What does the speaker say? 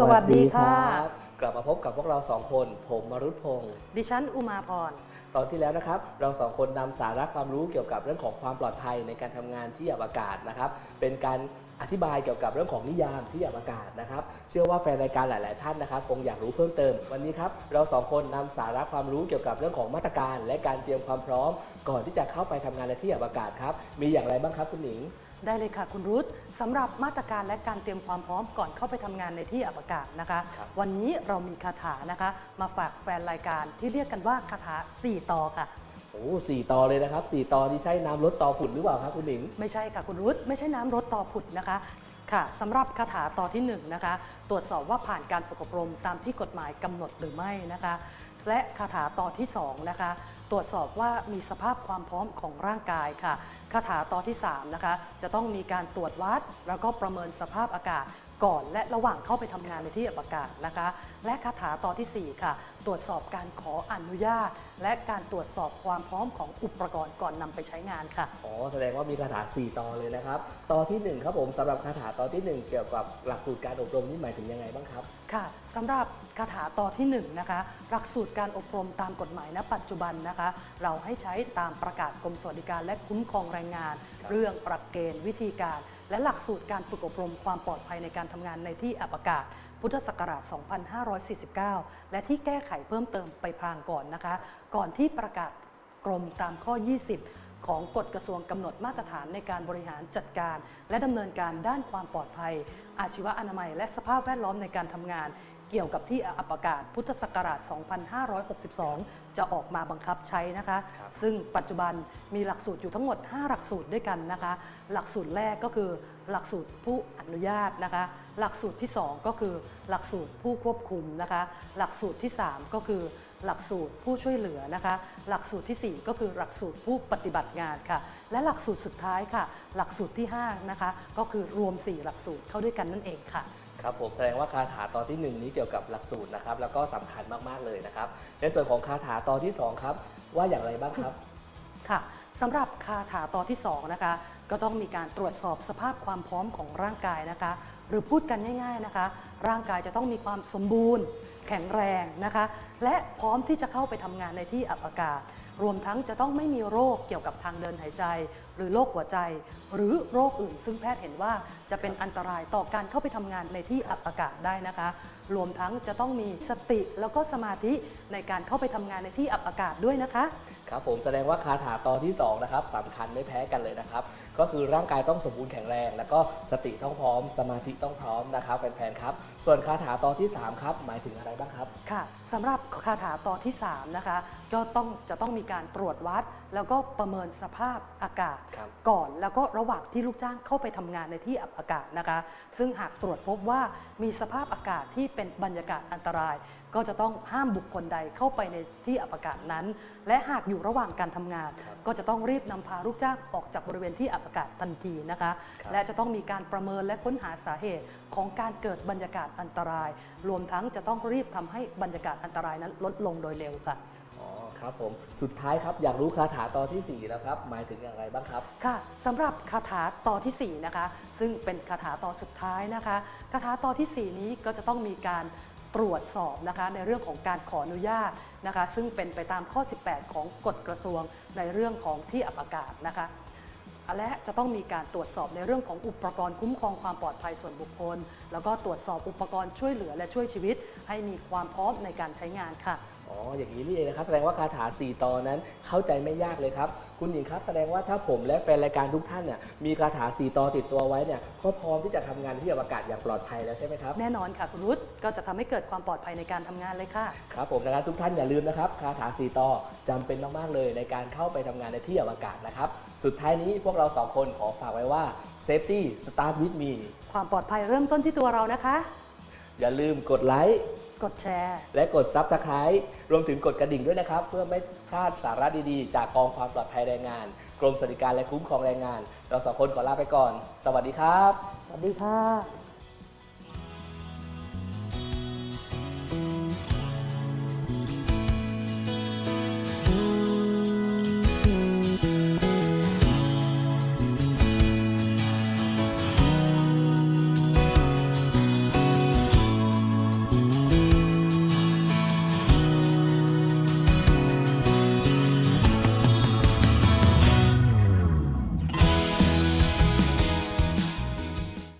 สวัสดีค่ะรับกลับมาพบกับพวกเราสองคน ผมมรุตพงศ์ดิฉันอุมาพร ตอนที่แล้วนะครับ เราสองคนนำสาระความรู้เกี่ยวกับเรื่องของความปลอดภัยในการทำงานที่อวกาศนะครับ เป็นการอธิบายเกี่ยวกับเรื่องของนิยามที่อวกาศนะครับ เชื่อว่าแฟนรายการหลาย ๆ ท่านนะครับคงอยากรู้เพิ่มเติม วันนี้ครับเราสองคนนำสาระความรู้เกี่ยวกับเรื่องของมาตรการ และการเตรียมความพร้อม ก่อนที่จะเข้าไปทำงานในที่อวกาศครับ มีอย่างไรบ้างครับคุณหนิง ได้เลยค่ะคุณรุตสำหรับมาตรการและการเตรียมความพร้อมก่อนเข้าไปทำงานในที่อวกาศนะคะ ครับ วันนี้เรามีคาถานะคะ มาฝากแฟนรายการที่เรียกกันว่าคาถา4ต่อค่ะ โอ้สี่ตอเลยนะครับสี่ตอนี่ใช่น้ำลดตอผุดหรือเปล่าครับคุณหนิง ไม่ใช่ค่ะคุณรุตไม่ใช่น้ำรถต่อผุดนะคะ ค่ะสำหรับคาถาต่อที่หนึ่งนะคะ ตรวจสอบว่าผ่านการฝึกอบรมตามที่กฎหมายกำหนดหรือไม่นะคะ และคาถาตอนที่สองนะคะ ตรวจสอบว่ามีสภาพความพร้อมของร่างกายค่ะคาถาตอนที่สามนะคะ จะต้องมีการตรวจวัด แล้วก็ประเมินสภาพอากาศก่อนและระหว่างเข้าไปทำงานในที่อับอากาศนะคะ และคาถาตอนทีสี่4 ค่ะตรวจสอบการขออนุญาต และการตรวจสอบความพร้อมของอุปกรณ์ก่อนนำไปใช้งานค่ะ อ๋อแสดงว่ามีคาถา 4 ตอเลยนะครับ ตอทีหนึ่1 ครับผมสำหรับคาถาตอทีหนึ่1 เกี่ยวกับหลักสูตรการอบรมนี่หมายถึงยังไงบ้างครับ ค่ะสำหรับคาถาต่อที่1นงนะคะหลักสูตรการอบรมตามกฎหมายณปัจจุบันนะคะ เราให้ใช้ตามประกาศกรมสวัสดิการและคุ้มครองแรงงานครับเรื่องหลักเกณฑ์วิธีการ และหลักสูตรการฝึกอบรมความปลอดภัยในการทำงานในที่อวกาศ พุทธศักราช 2549 และที่แก้ไขเพิ่มเติมไปพรางก่อนนะคะ ก่อนที่ประกาศกรมตามข้อ 20 ของกฎกระทรวงกำหนดมาตรฐานในการบริหารจัดการ และดำเนินการด้านความปลอดภัย อาชีวอนามัย และสภาพแวดล้อมในการทำงาน เกี่ยวกับที่อวกาศพุทธศักราช 2562 จะออกมาบังคับใช้นะคะครับซึ่งปัจจุบันมีหลักสูตรอยู่ทั้งหมด 5 หลักสูตรด้วยกันนะคะ หลักสูตรแรกก็คือหลักสูตรผู้อนุญาตนะคะ หลักสูตรที่ 2 ก็คือหลักสูตรผู้ควบคุมนะคะ หลักสูตรที่ 3 ก็คือหลักสูตรผู้ช่วยเหลือนะคะ หลักสูตรทีสี่4 ก็คือหลักสูตรผู้ปฏิบัติงานค่ะ และหลักสูตรสุดท้ายค่ะ หลักสูตรที่5นะคะ ก็คือรวม 4 หลักสูตรเข้าด้วยกันนั่นเองค่ะ ครับผมแสดงว่าคาถาตอที่ 1 นี้เกี่ยวกับหลักสูตรนะครับ แล้วก็สำคัญมากๆเลยนะครับ ในส่วนของคาถาตอที่ 2 ครับ ว่าอย่างไรบ้างครับ ค่ะสำหรับคาถาตอนที่ 2 นะคะ ก็ต้องมีการตรวจสอบสภาพความพร้อมของร่างกายนะคะ หรือพูดกันง่าย ๆนะคะ ร่างกายจะต้องมีความสมบูรณ์ แข็งแรงนะคะ และพร้อมที่จะเข้าไปทำงานในที่อับอากาศ รวมทั้งจะต้องไม่มีโรคเกี่ยวกับทางเดินหายใจหรือโรคหัวใจ หรือโรคอื่น ซึ่งแพทย์เห็นว่าจะเป็นอันตรายต่อการเข้าไปทำงานในที่อับอากาศได้นะคะ รวมทั้งจะต้องมีสติแล้วก็สมาธิในการเข้าไปทำงานในที่อับอากาศด้วยนะคะ ครับผมแสดงว่าคาถาตอที่2นะครับสำคัญไม่แพ้กันเลยนะครับ ก็คือร่างกายต้องสมบูรณ์แข็งแรง แล้วก็สติต้องพร้อม สมาธิต้องพร้อมนะครับแฟนๆครับ ส่วนคาถาตอที่ 3 ครับ หมายถึงอะไรบ้างครับ ค่ะสำหรับคาถาตอนที่ 3 นะคะ ก็ต้องจะต้องมีการตรวจวัด แล้วก็ประเมินสภาพอากาศครับก่อนแล้วก็ระหว่างที่ลูกจ้างเข้าไปทำงานในที่อับอากาศนะคะ ซึ่งหากตรวจพบว่ามีสภาพอากาศที่เป็นบรรยากาศอันตราย ก็จะต้องห้ามบุคคลใดเข้าไปในที่อับอากาศนั้น และหากอยู่ระหว่างการทำงานครับก็จะต้องรีบนำพาลูกจ้างออกจากบริเวณที่อับอากาศทันทีนะคะครับและจะต้องมีการประเมินและค้นหาสาเหตุของการเกิดบรรยากาศอันตราย รวมทั้งจะต้องรีบทำให้บรรยากาศอันตรายนั้นลดลงโดยเร็วค่ะอ๋อ ครับผมสุดท้ายครับอยากรู้คาถาตอทีสี่ 4 แล้วครับ หมายถึงอย่างไรบ้างครับ ค่ะสำหรับคาถาต่อทีสี่ 4 นะคะ ซึ่งเป็นคาถาต่อสุดท้ายนะคะคาถาต่อทีสี่ 4 นี้ก็จะต้องมีการตรวจสอบนะคะในเรื่องของการขออนุญาตนะคะ ซึ่งเป็นไปตามข้อ 18 ของกฎกระทรวงในเรื่องของที่อับอากาศนะคะ และจะต้องมีการตรวจสอบในเรื่องของอุปกรณ์คุ้มครองความปลอดภัยส่วนบุคคล แล้วก็ตรวจสอบอุปกรณ์ช่วยเหลือและช่วยชีวิต ให้มีความพร้อมในการใช้งานค่ะ อ๋อ อย่างนี้นี่เองนะครับ แสดงว่าคาถา 4 ตอนนั้นเข้าใจไม่ยากเลยครับ คุณหญิงครับ แสดงว่าถ้าผมและแฟนรายการทุกท่านเนี่ยมีคาถา 4 ตอติดตัวไว้เนี่ยก็พร้อมที่จะทำงานที่อวกาศอย่างปลอดภัยแล้วใช่ไหมครับ แน่นอนค่ะคุณรุตก็จะทำให้เกิดความปลอดภัยในการทำงานเลยค่ะ ครับผมดังนั้นทุกท่านอย่าลืมนะครับคาถา4ตอจำเป็นมาก ๆ เลยในการเข้าไปทำงานในที่อวกาศนะครับ สุดท้ายนี้พวกเราสองคนขอฝากไว้ว่า safety start with me ความปลอดภัยเริ่มต้นที่ตัวเรานะคะ อย่าลืมกดไลค์ กดแชร์ และกดซับสไคร b e รวมถึงกดกระดิ่งด้วยนะครับ เพื่อไม่พลาดสาระดีๆ จากกองความปลอดภัยแรงงาน กรมสวัสดิการและคุ้มครองแรงงาน เราสองคนขอลาไปก่อน สวัสดีครับ สวัสดีค่ะ